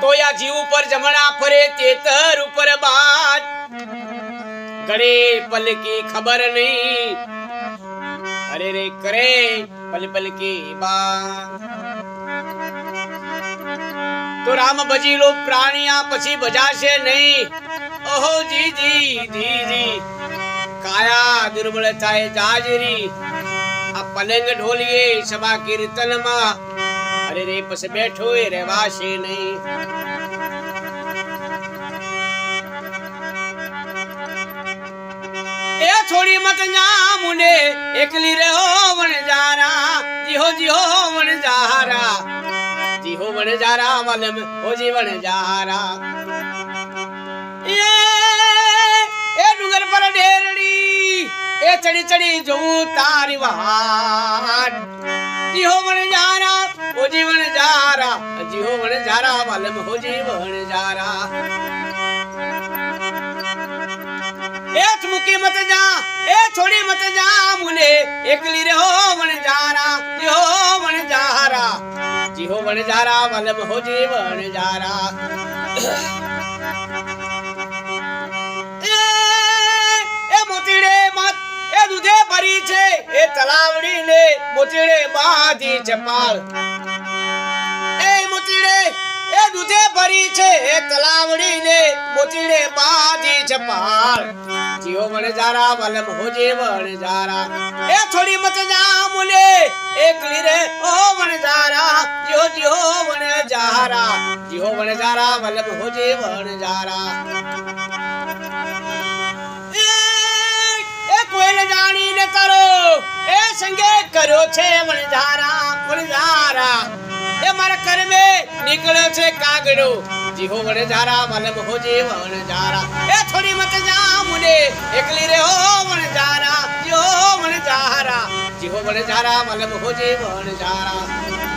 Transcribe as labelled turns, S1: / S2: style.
S1: તો આ જીવ ઉપર જમણા ફરે તેતર ઉપર બાજ ગળે પલકી ખબર નહીં. અરે રે કરે પલ પલ કી બાત તો રામ ભજીલો પ્રાણીયા પછી બજાશે નહીં. ઓહો જી જી જી જી. કાયા દુર્બળ થાય જાજરી. આ પલંગ ઢોલીએ સભા કીર્તનમાં અરે રે પછી બેઠો એ રહેવાશે નહીં. એ છોડી મત જા મુને, એકલી રહો વણ જારા, જીહો જીહો વણ જારા. જીહો વણ જારા મલમ હો જીવન જારા. એ ડુંગર પર ડેરડી, એ ચડી ચડી જોઉં તારી વહાટ જીહો વણ જારા હો જીવન જારા જીહો बण જારા મલમ मुकी मत જારા. ए મૂકી મત જા, એ છોડી મત જા મુને. એકલી રહો વણ જારા જીહો વણ જારા. જીહો વણ જારા, વલમ હો જીવન જારા. ए એ મોતીડે મત, એ દૂધે ભરી છે, એ તલાવડી ને મોચડે બાધી છે પાળ. દૂધે ભરી છે. એ તલાવડી ને મોતીડે બાંધી છે પાળ જીઓ વણ જારા, વલમ હોજે વણ જારા. એ થોડી મત જા મુલે. એકલી રે ઓ વણ જારા. જીઓ જીઓ વણ જારા. જીઓ વણ જારા, વલમ હોજે વણ જારા. એ- એ કોઈલ જાણીને કરો. એ સંગે કર્યો છે વણઝારા વણઝારા એ મારા કરમે નીકળ્યો છે કાગડો. જીહો વણઝારા મલમ વડે જારા. એ થોડી મત જા મુને, એકલી રે હો વણઝારા જીહો વણઝારા જીહો વણઝારા મલમ વડે વણઝારા